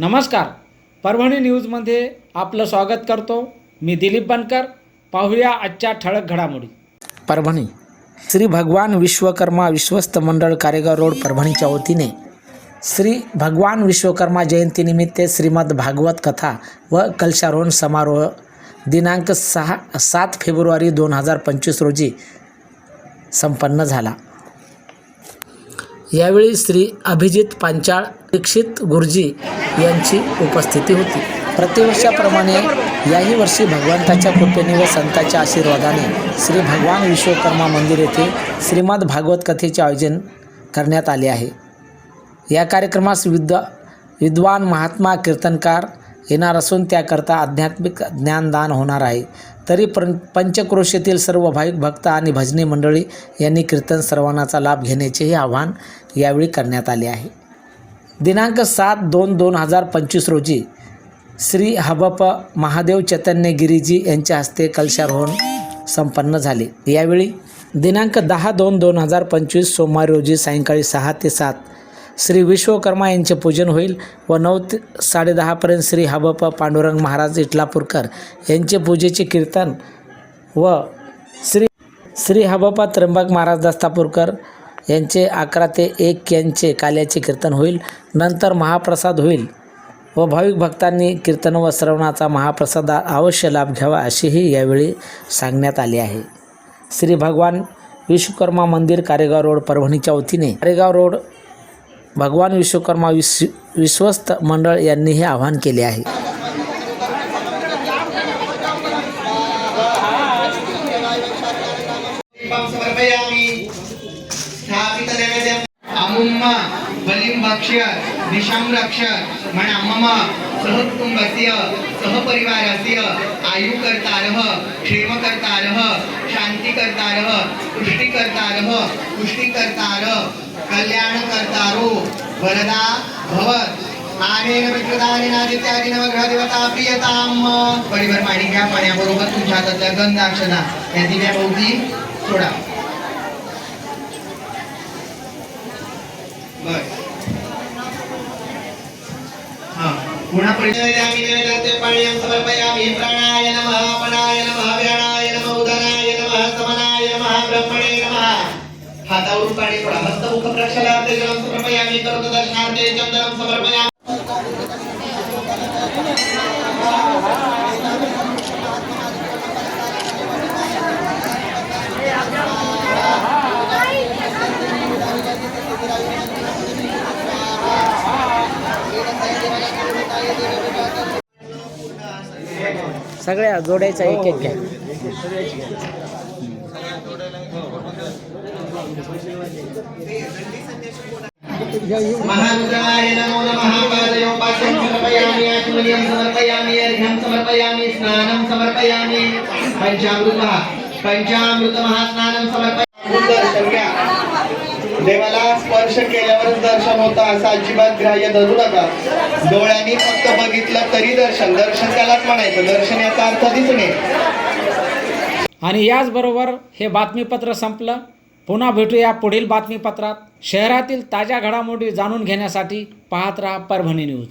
नमस्कार. परभणी न्यूजमध्ये आपलं स्वागत करतो. मी दिलीप बनकर. पाहूया आजच्या ठळक घडामोडी. परभणी. श्री भगवान विश्वकर्मा विश्वस्त मंडळ कारेगाव रोड परभणीच्या वतीने श्री भगवान विश्वकर्मा जयंतीनिमित्त श्रीमद भागवत कथा व कलशारोहण समारोह दिनांक सहा सात फेब्रुवारी दोन हजार पंचवीस रोजी संपन्न झाला. यावेळी श्री अभिजित पांचाळ दीक्षित गुरुजी यांची उपस्थिती होती. प्रतिवर्षाप्रमाणे याही वर्षी भगवंताच्या कृपेने व संतांच्या आशीर्वादाने श्री भगवान विश्वकर्मा मंदिर येथे श्रीमद भागवत कथेचे आयोजन करण्यात आले आहे. या कार्यक्रमास विद्व विद्वान महात्मा कीर्तनकार येणार असून त्याकरता आध्यात्मिक ज्ञानदान होणार आहे. तरी पण पंचक्रोशीतील सर्व भाविक भक्त आणि भजनी मंडळी यांनी कीर्तन सर्वांनाचा लाभ घेण्याचेही आवाहन यावेळी करण्यात आले आहे. दिनांक सात दोन दोन हजार पंचवीस रोजी श्री हबप महादेव चैतन्य गिरीजी यांच्या हस्ते कलशारोहण संपन्न झाले. यावेळी दिनांक दहा दोन दोन हजार पंचवीस सोमवारी रोजी सायंकाळी सहा ते सात श्री विश्वकर्मा यांचे पूजन होईल व नऊ ते साडेदहापर्यंत श्री हबप पांडुरंग महाराज इटलापूरकर यांचे पूजेचे कीर्तन व श्री श्री हबप त्र्यंबक महाराज दस्तापूरकर यांचे अकरा ते एक यांचे काल्याचे कीर्तन होईल. नंतर महाप्रसाद होईल. व भाविक भक्तांनी कीर्तन व श्रवणाचा महाप्रसाद अवश्य लाभ घ्यावा अशीही यावेळी सांगण्यात आले आहे. श्री भगवान विश्वकर्मा मंदिर कारेगाव रोड परभणीच्या वतीने. कारेगाव रोड भगवान विश्वकर्मा विश्व विश्वस्त मंडळ यांनी हे आवाहन केले आहे. अमुम्म बलिं भक्ष्य दिशां रक्ष म्हण मम सहकुटुंबस्य सहपरिवारस्य आयुकर्तारः क्षेमकर्तारः शान्तिकर्तारः पुष्टिकर्तारः पुष्टिकर्तार कल्याणकर्तारो वरदा भवत। आनेन विकृतानेन आदित्यादि नवग्रहदेवता प्रियताम परिवार पाणी घ्या पाण्याबरोबर तुमच्या हातातल्या गंध अक्षदा या दिव्याभोवती सोडा. बर हा. पुन्हा परिचयामि नैवेद्यते पाण्यां समर्पयामि प्राणाय नमः पणाय नमः व्याणाय नमः उदराय नमः समनाय नमः ब्रह्मणे नमः. हातावरून पाणी सोडा हस्तमुख समर्पयामि सगळ्या जोड्याचा एक एक घ्या. नमो नमः पादयोपास्यं समर्पयामि समर्पयामि अर्घ्यं समर्पयामि स्नानं समर्पयामि पंचामृतः पंचामृतमहास्नानं समर्पयामि। दर्शन घ्या देवाला दर्शन केल्यावरच दर्शन होतं असं अजिबात ग्राह्य धरू नका. डोळ्यांनी फक्त बघितलं तरी दर्शन. दर्शन त्यालाच म्हणायचं. दर्शन याचा अर्थ दिसणे आणि याचबरोबर हे बातमीपत्र संपलं. पुन्हा भेटूया पुढील बातमीपत्रात. शहरातील ताज्या घडामोडी जाणून घेण्यासाठी पाहत राहा परभणी न्यूज.